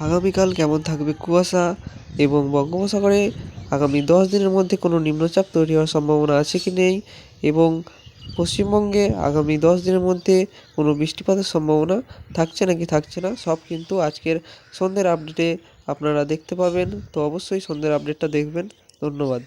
আগামীকাল কেমন থাকবে কুয়াশা এবং বঙ্গোপসাগরে? আগামী দশ দিনের মধ্যে কোনো নিম্নচাপ তৈরি হওয়ার সম্ভাবনা আছে কি নেই? এবং পশ্চিমবঙ্গে আগামী দশ দিনের মধ্যে কোনো বৃষ্টিপাতের সম্ভাবনা থাকছে নাকি থাকছে না? সব কিন্তু আজকের সন্ধ্যের আপডেটে আপনারা দেখতে পাবেন। তো অবশ্যই সন্ধ্যের আপডেটটা দেখবেন। ধন্যবাদ।